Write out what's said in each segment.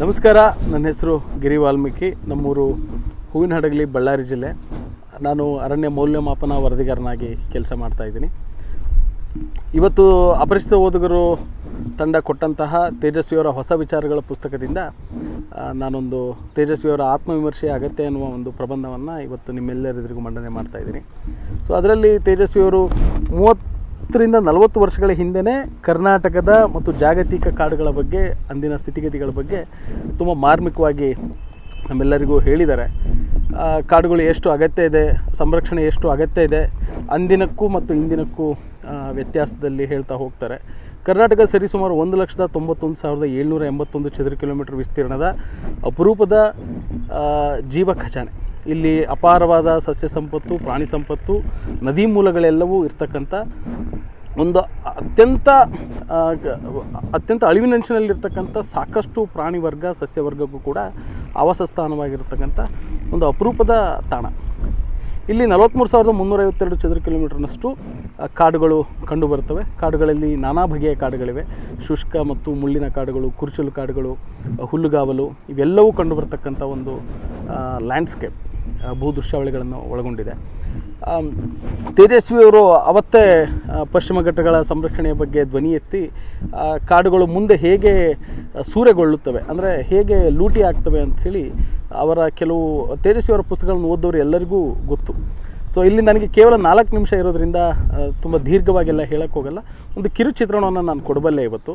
ನಮಸ್ಕಾರ, ನನ್ನ ಹೆಸರು ಗಿರಿ ವಾಲ್ಮೀಕಿ. ನಮ್ಮೂರು ಹೂವಿನ ಹಡಗಲಿ ಬಳ್ಳಾರಿ ಜಿಲ್ಲೆ. ನಾನು ಅರಣ್ಯ ಮೌಲ್ಯಮಾಪನ ವರದಿಗಾರನಾಗಿ ಕೆಲಸ ಮಾಡ್ತಾಯಿದ್ದೀನಿ ಇವತ್ತು ಅಪರಿಚಿತ ಓದುಗರು ತಂಡ ಕೊಟ್ಟಂತಹ ತೇಜಸ್ವಿಯವರ ಹೊಸ ವಿಚಾರಗಳ ಪುಸ್ತಕದಿಂದ ನಾನೊಂದು ತೇಜಸ್ವಿಯವರ ಆತ್ಮವಿಮರ್ಶೆ ಅಗತ್ಯ ಎನ್ನುವ ಒಂದು ಪ್ರಬಂಧವನ್ನು ಇವತ್ತು ನಿಮ್ಮೆಲ್ಲರೆದುರಿಗೂ ಮಂಡನೆ ಮಾಡ್ತಾಯಿದ್ದೀನಿ ಸೊ ಅದರಲ್ಲಿ ತೇಜಸ್ವಿಯವರು ಮೂವತ್ತರಿಂದ ನಲವತ್ತು ವರ್ಷಗಳ ಹಿಂದೆಯೇ ಕರ್ನಾಟಕದ ಮತ್ತು ಜಾಗತಿಕ ಕಾಡುಗಳ ಬಗ್ಗೆ, ಅಂದಿನ ಸ್ಥಿತಿಗತಿಗಳ ಬಗ್ಗೆ ತುಂಬ ಮಾರ್ಮಿಕವಾಗಿ ನಮ್ಮೆಲ್ಲರಿಗೂ ಹೇಳಿದ್ದಾರೆ. ಕಾಡುಗಳು ಎಷ್ಟು ಅಗತ್ಯ ಇದೆ, ಸಂರಕ್ಷಣೆ ಎಷ್ಟು ಅಗತ್ಯ ಇದೆ, ಅಂದಿನಕ್ಕೂ ಮತ್ತು ಇಂದಿನಕ್ಕೂ ವ್ಯತ್ಯಾಸದಲ್ಲಿ ಹೇಳ್ತಾ ಹೋಗ್ತಾರೆ. ಕರ್ನಾಟಕ ಸರಿಸುಮಾರು ಒಂದು ಲಕ್ಷದ ತೊಂಬತ್ತೊಂದು ಸಾವಿರದ ಏಳ್ನೂರ ಎಂಬತ್ತೊಂದು ಚದರ ಕಿಲೋಮೀಟರ್ ವಿಸ್ತೀರ್ಣದ ಅಪರೂಪದ ಜೀವ ಖಜಾನೆ. ಇಲ್ಲಿ ಅಪಾರವಾದ ಸಸ್ಯ ಸಂಪತ್ತು, ಪ್ರಾಣಿ ಸಂಪತ್ತು, ನದಿ ಮೂಲಗಳೆಲ್ಲವೂ ಇರ್ತಕ್ಕಂಥ ಒಂದು ಅತ್ಯಂತ ಅತ್ಯಂತ ಅಳಿವಿನಂಚಿನಲ್ಲಿರ್ತಕ್ಕಂಥ ಸಾಕಷ್ಟು ಪ್ರಾಣಿ ವರ್ಗ ಸಸ್ಯವರ್ಗಕ್ಕೂ ಕೂಡ ಆವಾಸ ಸ್ಥಾನವಾಗಿರ್ತಕ್ಕಂಥ ಒಂದು ಅಪರೂಪದ ತಾಣ. ಇಲ್ಲಿ ನಲವತ್ತ್ಮೂರು ಸಾವಿರದ ಮುನ್ನೂರೈವತ್ತೆರಡು ಚದರ ಕಿಲೋಮೀಟರ್ನಷ್ಟು ಕಾಡುಗಳು ಕಂಡುಬರ್ತವೆ ಕಾಡುಗಳಲ್ಲಿ ನಾನಾ ಬಗೆಯ ಕಾಡುಗಳಿವೆ. ಶುಷ್ಕ ಮತ್ತು ಮುಳ್ಳಿನ ಕಾಡುಗಳು, ಕುರುಚಲು ಕಾಡುಗಳು, ಹುಲ್ಲುಗಾವಲು, ಇವೆಲ್ಲವೂ ಕಂಡುಬರ್ತಕ್ಕಂಥ ಒಂದು ಲ್ಯಾಂಡ್ಸ್ಕೇಪ್ ಭೂ ದೃಶ್ಯಾವಳಿಗಳನ್ನು ಒಳಗೊಂಡಿದೆ. ತೇಜಸ್ವಿಯವರು ಅವತ್ತೇ ಪಶ್ಚಿಮ ಘಟ್ಟಗಳ ಸಂರಕ್ಷಣೆಯ ಬಗ್ಗೆ ಧ್ವನಿ ಎತ್ತಿ ಕಾಡುಗಳು ಮುಂದೆ ಹೇಗೆ ಸೂರೆಗೊಳ್ಳುತ್ತವೆ, ಅಂದರೆ ಹೇಗೆ ಲೂಟಿ ಆಗ್ತವೆ ಅಂಥೇಳಿ ಅವರ ಕೆಲವು ತೇಜಸ್ವಿಯವರ ಪುಸ್ತಕಗಳನ್ನು ಓದೋರು ಎಲ್ಲರಿಗೂ ಗೊತ್ತು. ಸೊ ಇಲ್ಲಿ ನನಗೆ ಕೇವಲ ನಾಲ್ಕು ನಿಮಿಷ ಇರೋದ್ರಿಂದ ತುಂಬ ದೀರ್ಘವಾಗೆಲ್ಲ ಹೇಳೋಕ್ಕೋಗಲ್ಲ ಒಂದು ಕಿರುಚಿತ್ರಣವನ್ನು ನಾನು ಕೊಡಬಲ್ಲೆ ಇವತ್ತು.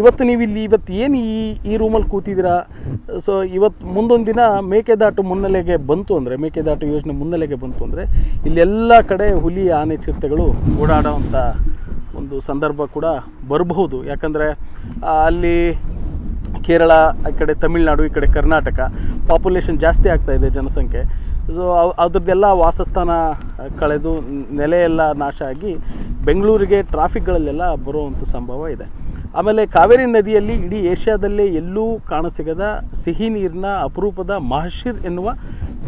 ಇವತ್ತು ನೀವು ಇಲ್ಲಿ ಇವತ್ತು ಏನು ಈ ಈ ರೂಮಲ್ಲಿ ಕೂತಿದ್ದೀರಾ? ಸೊ ಇವತ್ತು ಮುಂದೊಂದು ದಿನ ಮೇಕೆದಾಟು ಮುನ್ನೆಲೆಗೆ ಬಂತು ಅಂದರೆ, ಮೇಕೆದಾಟು ಯೋಜನೆ ಮುನ್ನೆಲೆಗೆ ಬಂತು ಅಂದರೆ ಇಲ್ಲೆಲ್ಲ ಕಡೆ ಹುಲಿ ಆನೆ ಚಿರತೆಗಳು ಓಡಾಡೋವಂಥ ಒಂದು ಸಂದರ್ಭ ಕೂಡ ಬರಬಹುದು. ಯಾಕಂದರೆ ಅಲ್ಲಿ ಕೇರಳ ಆ ಕಡೆ ತಮಿಳ್ನಾಡು, ಈ ಕಡೆ ಕರ್ನಾಟಕ ಪಾಪ್ಯುಲೇಷನ್ ಜಾಸ್ತಿ ಆಗ್ತಾ ಇದೆ ಜನಸಂಖ್ಯೆ. ಸೊ ಅದ್ರದ್ದೆಲ್ಲ ವಾಸಸ್ಥಾನ ಕಳೆದು ನೆಲೆಯೆಲ್ಲ ನಾಶ ಆಗಿ ಬೆಂಗಳೂರಿಗೆ ಟ್ರಾಫಿಕ್ಗಳಲ್ಲೆಲ್ಲ ಬರುವಂಥ ಸಂಭವ ಇದೆ. ಆಮೇಲೆ ಕಾವೇರಿ ನದಿಯಲ್ಲಿ ಇಡೀ ಏಷ್ಯಾದಲ್ಲೇ ಎಲ್ಲೂ ಕಾಣಸಿಗದ ಸಿಹಿ ನೀರಿನ ಅಪರೂಪದ ಮಹಶಿರ್ ಎನ್ನುವ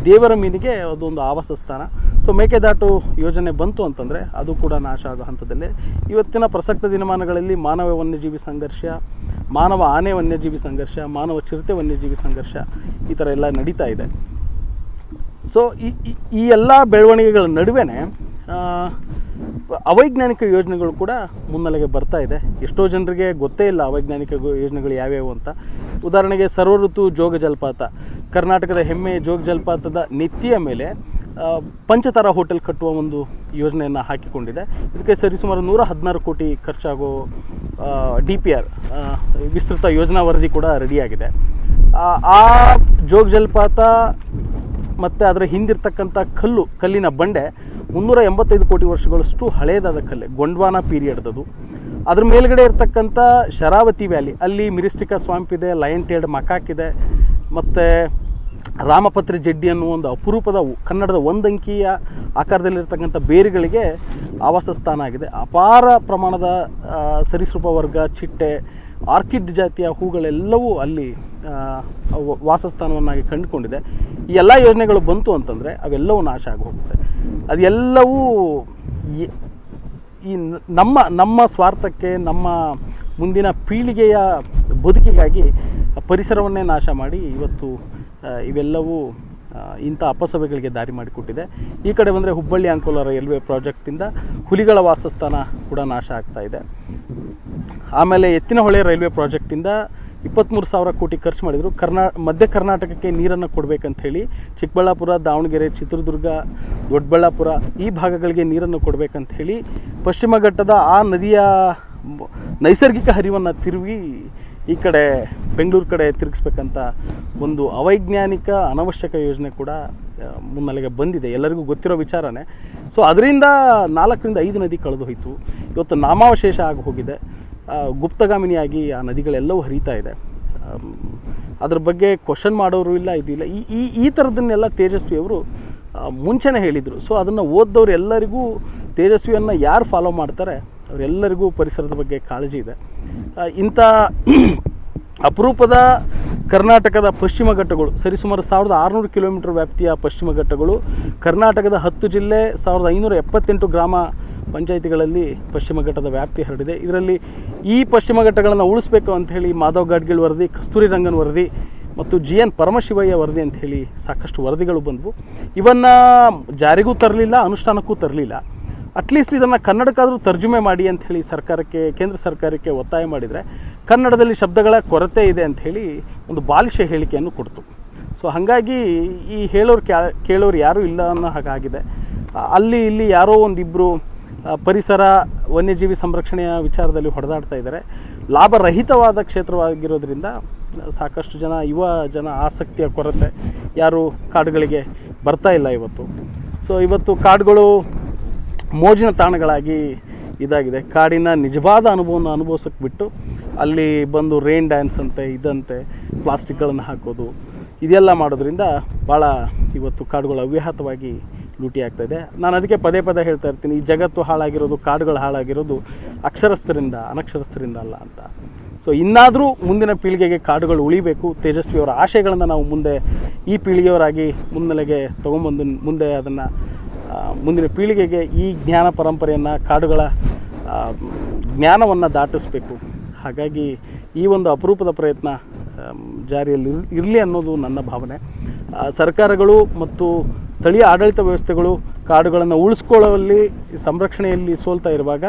ದೇವರ ಮೀನಿಗೆ ಅದೊಂದು ಆವಾಸ ಸ್ಥಾನ. ಸೊ ಮೇಕೆದಾಟು ಯೋಜನೆ ಬಂತು ಅಂತಂದರೆ ಅದು ಕೂಡ ನಾಶ ಆಗೋ ಹಂತದಲ್ಲೇ. ಇವತ್ತಿನ ಪ್ರಸಕ್ತ ದಿನಮಾನಗಳಲ್ಲಿ ಮಾನವ ವನ್ಯಜೀವಿ ಸಂಘರ್ಷ, ಮಾನವ ಆನೆ ವನ್ಯಜೀವಿ ಸಂಘರ್ಷ, ಮಾನವ ಚಿರತೆ ವನ್ಯಜೀವಿ ಸಂಘರ್ಷ ಈ ಥರ ಎಲ್ಲ ನಡೀತಾ ಇದೆ. ಸೊ ಈ, ಈ- ಎಲ್ಲ ಬೆಳವಣಿಗೆಗಳ ನಡುವೆ ಅವೈಜ್ಞಾನಿಕ ಯೋಜನೆಗಳು ಕೂಡ ಮುನ್ನೆಲೆಗೆ ಬರ್ತಾ ಇದೆ. ಎಷ್ಟೋ ಜನರಿಗೆ ಗೊತ್ತೇ ಇಲ್ಲ ಅವೈಜ್ಞಾನಿಕ ಯೋಜನೆಗಳು ಯಾವ್ಯಾವು ಅಂತ. ಉದಾಹರಣೆಗೆ ಸರ್ವಋತು ಜೋಗ ಜಲಪಾತ. ಕರ್ನಾಟಕದ ಹೆಮ್ಮೆ ಜೋಗ ಜಲಪಾತದ ನಿತ್ಯ ಮೇಲೆ ಪಂಚತಾರ ಹೋಟೆಲ್ ಕಟ್ಟುವ ಒಂದು ಯೋಜನೆಯನ್ನು ಹಾಕಿಕೊಂಡಿದೆ. ಇದಕ್ಕೆ ಸರಿಸುಮಾರು ನೂರ ಹದಿನಾರು ಕೋಟಿ ಖರ್ಚಾಗೋ ಡಿ ಪಿ ಆರ್ ವಿಸ್ತೃತ ಯೋಜನಾ ವರದಿ ಕೂಡ ರೆಡಿಯಾಗಿದೆ. ಆ ಜೋಗ ಜಲಪಾತ ಮತ್ತು ಅದರ ಹಿಂದಿರ್ತಕ್ಕಂಥ ಕಲ್ಲು, ಕಲ್ಲಿನ ಬಂಡೆ ಮುನ್ನೂರ ಎಂಬತ್ತೈದು ಕೋಟಿ ವರ್ಷಗಳಷ್ಟು ಹಳೆಯದಾದ ಕಲೆ, ಗೊಂಡ್ವಾನ ಪೀರಿಯಡ್ದದು. ಅದ್ರ ಮೇಲ್ಗಡೆ ಇರತಕ್ಕಂಥ ಶರಾವತಿ ವ್ಯಾಲಿ, ಅಲ್ಲಿ ಮಿರಿಸ್ಟಿಕಾ ಸ್ವಾಂಪ್ ಇದೆ, ಲಯನ್ ಟೇಡ್ ಮಕಾಕ್ ಇದೆ, ಮತ್ತು ರಾಮಪತ್ರ ಜಡ್ಡಿ ಅನ್ನುವ ಒಂದು ಅಪರೂಪದ ಕನ್ನಡದ ಒಂದಂಕಿಯ ಆಕಾರದಲ್ಲಿರ್ತಕ್ಕಂಥ ಬೇರುಗಳಿಗೆ ಆವಾಸ ಸ್ಥಾನ ಆಗಿದೆ. ಅಪಾರ ಪ್ರಮಾಣದ ಸರೀಸೃಪ ವರ್ಗ, ಚಿಟ್ಟೆ ಆರ್ಕಿಡ್ ಜಾತಿಯ ಹೂಗಳೆಲ್ಲವೂ ಅಲ್ಲಿ ವಾಸಸ್ಥಾನವನ್ನಾಗಿ ಕಂಡುಕೊಂಡಿದೆ. ಈ ಎಲ್ಲ ಯೋಜನೆಗಳು ಬಂತು ಅಂತಂದರೆ ಅವೆಲ್ಲವೂ ನಾಶ ಆಗಿ ಅದೆಲ್ಲವೂ ಈ ನಮ್ಮ ನಮ್ಮ ಸ್ವಾರ್ಥಕ್ಕೆ, ನಮ್ಮ ಮುಂದಿನ ಪೀಳಿಗೆಯ ಬದುಕಿಗಾಗಿ ಪರಿಸರವನ್ನೇ ನಾಶ ಮಾಡಿ ಇವತ್ತು ಇವೆಲ್ಲವೂ ಇಂಥ ಅಪಸಭೆಗಳಿಗೆ ದಾರಿ ಮಾಡಿಕೊಟ್ಟಿದೆ. ಈ ಕಡೆ ಬಂದರೆ ಹುಬ್ಬಳ್ಳಿ ಅಂಕೋಲ ರೈಲ್ವೆ ಪ್ರಾಜೆಕ್ಟಿಂದ ಹುಲಿಗಳ ವಾಸಸ್ಥಾನ ಕೂಡ ನಾಶ ಆಗ್ತಾ ಇದೆ. ಆಮೇಲೆ ಎತ್ತಿನಹೊಳೆ ರೈಲ್ವೆ ಪ್ರಾಜೆಕ್ಟಿಂದ ಇಪ್ಪತ್ತ್ಮೂರು ಸಾವಿರ ಕೋಟಿ ಖರ್ಚು ಮಾಡಿದರು. ಕರ್ನಾ, ಮಧ್ಯ ಕರ್ನಾಟಕಕ್ಕೆ ನೀರನ್ನು ಕೊಡಬೇಕಂತ ಹೇಳಿ ಚಿಕ್ಕಬಳ್ಳಾಪುರ, ದಾವಣಗೆರೆ, ಚಿತ್ರದುರ್ಗ, ದೊಡ್ಡಬಳ್ಳಾಪುರ ಈ ಭಾಗಗಳಿಗೆ ನೀರನ್ನು ಕೊಡಬೇಕಂತ ಹೇಳಿ ಪಶ್ಚಿಮ ಘಟ್ಟದ ಆ ನದಿಯ ನೈಸರ್ಗಿಕ ಹರಿವನ್ನು ತಿರುಗಿ ಈ ಕಡೆ ಬೆಂಗಳೂರು ಕಡೆ ತಿರುಗಿಸ್ಬೇಕಂತ ಒಂದು ಅವೈಜ್ಞಾನಿಕ ಅನವಶ್ಯಕ ಯೋಜನೆ ಕೂಡ ಮುನ್ನೆಲೆಗೆ ಬಂದಿದೆ. ಎಲ್ಲರಿಗೂ ಗೊತ್ತಿರೋ ವಿಚಾರನೇ. ಸೊ, ಅದರಿಂದ ನಾಲ್ಕರಿಂದ ಐದು ನದಿ ಕಳೆದು ಹೋಯಿತು. ಇವತ್ತು ನಾಮಾವಶೇಷ ಆಗಿ ಹೋಗಿದೆ. ಗುಪ್ತಗಾಮಿನಿಯಾಗಿ ಆ ನದಿಗಳೆಲ್ಲವೂ ಹರಿತಾ ಇದೆ. ಅದ್ರ ಬಗ್ಗೆ ಕ್ವಶನ್ ಮಾಡೋರು ಇಲ್ಲ ಇದಿಲ್ಲ ಈ ಈ ಈ ಥರದನ್ನೆಲ್ಲ ತೇಜಸ್ವಿಯವರು ಮುಂಚೆನೇ ಹೇಳಿದರು. ಸೊ ಅದನ್ನು ಓದ್ದವ್ರು ಎಲ್ಲರಿಗೂ ತೇಜಸ್ವಿಯನ್ನು ಯಾರು ಫಾಲೋ ಮಾಡ್ತಾರೆ, ಅವರೆಲ್ಲರಿಗೂ ಪರಿಸರದ ಬಗ್ಗೆ ಕಾಳಜಿ ಇದೆ. ಇಂಥ ಅಪರೂಪದ ಕರ್ನಾಟಕದ ಪಶ್ಚಿಮ ಘಟ್ಟಗಳು, ಸರಿಸುಮಾರು ಸಾವಿರದ ಆರುನೂರು ಕಿಲೋಮೀಟರ್ ವ್ಯಾಪ್ತಿಯ ಪಶ್ಚಿಮ ಘಟ್ಟಗಳು, ಕರ್ನಾಟಕದ ಹತ್ತು ಜಿಲ್ಲೆ, ಸಾವಿರದ ಐನೂರ ಎಪ್ಪತ್ತೆಂಟು ಗ್ರಾಮ ಪಂಚಾಯಿತಿಗಳಲ್ಲಿ ಪಶ್ಚಿಮ ಘಟ್ಟದ ವ್ಯಾಪ್ತಿ ಹರಡಿದೆ. ಇದರಲ್ಲಿ ಈ ಪಶ್ಚಿಮ ಘಟ್ಟಗಳನ್ನು ಉಳಿಸ್ಬೇಕು ಅಂತ ಹೇಳಿ ಮಾಧವ್ ಗಾಡ್ಗಿಲ್ ವರದಿ, ಕಸ್ತೂರಿ ರಂಗನ್ ವರದಿ ಮತ್ತು ಜಿ ಎನ್ ಪರಮಶಿವಯ್ಯ ವರದಿ ಅಂತ ಹೇಳಿ ಸಾಕಷ್ಟು ವರದಿಗಳು ಬಂದವು. ಇವನ್ನು ಜಾರಿಗೂ ತರಲಿಲ್ಲ, ಅನುಷ್ಠಾನಕ್ಕೂ ತರಲಿಲ್ಲ. ಅಟ್ಲೀಸ್ಟ್ ಇದನ್ನು ಕನ್ನಡಕ್ಕಾದರೂ ತರ್ಜುಮೆ ಮಾಡಿ ಅಂತ ಹೇಳಿ ಸರ್ಕಾರಕ್ಕೆ, ಕೇಂದ್ರ ಸರ್ಕಾರಕ್ಕೆ ಒತ್ತಾಯ ಮಾಡಿದರೆ ಕನ್ನಡದಲ್ಲಿ ಶಬ್ದಗಳ ಕೊರತೆ ಇದೆ ಅಂತ ಹೇಳಿ ಒಂದು ಬಾಲಿಶ ಹೇಳಿಕೆಯನ್ನು ಕೊಡ್ತು. ಸೊ ಹಾಗಾಗಿ ಈ ಹೇಳೋರು ಕೇಳೋರು ಯಾರೂ ಇಲ್ಲ ಅನ್ನೋ ಹಾಗಾಗಿದೆ. ಅಲ್ಲಿ ಇಲ್ಲಿ ಯಾರೋ ಒಂದಿಬ್ಬರು ಪರಿಸರ, ವನ್ಯಜೀವಿ ಸಂರಕ್ಷಣೆಯ ವಿಚಾರದಲ್ಲಿ ಹೊಡೆದಾಡ್ತಾ ಇದ್ದಾರೆ. ಲಾಭರಹಿತವಾದ ಕ್ಷೇತ್ರವಾಗಿರೋದ್ರಿಂದ, ಸಾಕಷ್ಟು ಜನ, ಯುವ ಜನ ಆಸಕ್ತಿಯ ಕೊರತೆ ಯಾರು ಕಾಡುಗಳಿಗೆ ಬರ್ತಾ ಇಲ್ಲ ಇವತ್ತು. ಸೊ ಇವತ್ತು ಕಾಡುಗಳು ಮೋಜಿನ ತಾಣಗಳಾಗಿ ಇದಾಗಿದೆ. ಕಾಡಿನ ನಿಜವಾದ ಅನುಭವವನ್ನು ಅನುಭವಿಸೋಕೆ ಬಿಟ್ಟು, ಅಲ್ಲಿ ಬಂದು ರೈನ್ ಡ್ಯಾನ್ಸ್ ಅಂತೆ, ಇದಂತೆ ಪ್ಲಾಸ್ಟಿಕ್ಗಳನ್ನು ಹಾಕೋದು, ಇದೆಲ್ಲ ಮಾಡೋದ್ರಿಂದ ಭಾಳ ಇವತ್ತು ಕಾಡುಗಳು ಅವ್ಯಾಹತವಾಗಿ ಲೂಟಿ ಆಗ್ತಾ ಇದೆ. ನಾನು ಅದಕ್ಕೆ ಪದೇ ಪದೇ ಹೇಳ್ತಾ ಇರ್ತೀನಿ, ಈ ಜಗತ್ತು ಹಾಳಾಗಿರೋದು, ಕಾಡುಗಳು ಹಾಳಾಗಿರೋದು ಅಕ್ಷರಸ್ಥರಿಂದ, ಅನಕ್ಷರಸ್ಥರಿಂದ ಅಲ್ಲ ಅಂತ. ಸೊ ಇನ್ನಾದರೂ ಮುಂದಿನ ಪೀಳಿಗೆಗೆ ಕಾಡುಗಳು ಉಳಿಬೇಕು. ತೇಜಸ್ವಿಯವರ ಆಶಯಗಳನ್ನು ನಾವು ಮುಂದೆ, ಈ ಪೀಳಿಗೆಯವರಾಗಿ ಮುನ್ನೆಲೆಗೆ ತೊಗೊಂಬಂದು, ಮುಂದೆ ಅದನ್ನು ಮುಂದಿನ ಪೀಳಿಗೆಗೆ ಈ ಜ್ಞಾನ ಪರಂಪರೆಯನ್ನು, ಕಾಡುಗಳ ಜ್ಞಾನವನ್ನು ದಾಟಿಸ್ಬೇಕು. ಹಾಗಾಗಿ ಈ ಒಂದು ಅಪರೂಪದ ಪ್ರಯತ್ನ ಜಾರಿಯಲ್ಲಿ ಇರಲಿ ಅನ್ನೋದು ನನ್ನ ಭಾವನೆ. ಸರ್ಕಾರಗಳು ಮತ್ತು ಸ್ಥಳೀಯ ಆಡಳಿತ ವ್ಯವಸ್ಥೆಗಳು ಕಾಡುಗಳನ್ನು ಉಳಿಸ್ಕೊಳ್ಳುವಲ್ಲಿ, ಸಂರಕ್ಷಣೆಯಲ್ಲಿ ಸೋಲ್ತಾ ಇರುವಾಗ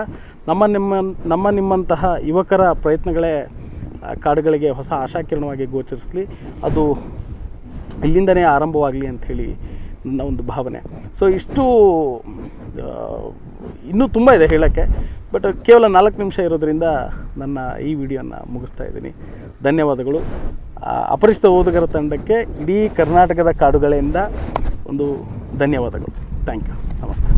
ನಮ್ಮ ನಿಮ್ಮ, ನಮ್ಮ ನಿಮ್ಮಂತಹ ಯುವಕರ ಪ್ರಯತ್ನಗಳೇ ಕಾಡುಗಳಿಗೆ ಹೊಸ ಆಶಾಕಿರಣವಾಗಿ ಗೋಚರಿಸಲಿ. ಅದು ಇಲ್ಲಿಂದನೇ ಆರಂಭವಾಗಲಿ ಅಂಥೇಳಿ ನನ್ನ ಒಂದು ಭಾವನೆ. ಸೊ ಇಷ್ಟು ಇನ್ನೂ ತುಂಬ ಇದೆ ಹೇಳೋಕ್ಕೆ ಬಟ್ ಕೇವಲ ನಾಲ್ಕು ನಿಮಿಷ ಇರೋದ್ರಿಂದ ನನ್ನ ಈ ವಿಡಿಯೋನ ಮುಗಿಸ್ತಾ ಇದ್ದೀನಿ. ಧನ್ಯವಾದಗಳು. ಅಪರಿಚಿತ ಓದುಗರ ತಂಡಕ್ಕೆ ಇಡೀ ಕರ್ನಾಟಕದ ಕಾಡುಗಳಿಂದ ಒಂದು ಧನ್ಯವಾದಗಳು. ಥ್ಯಾಂಕ್ ಯು ನಮಸ್ತೆ.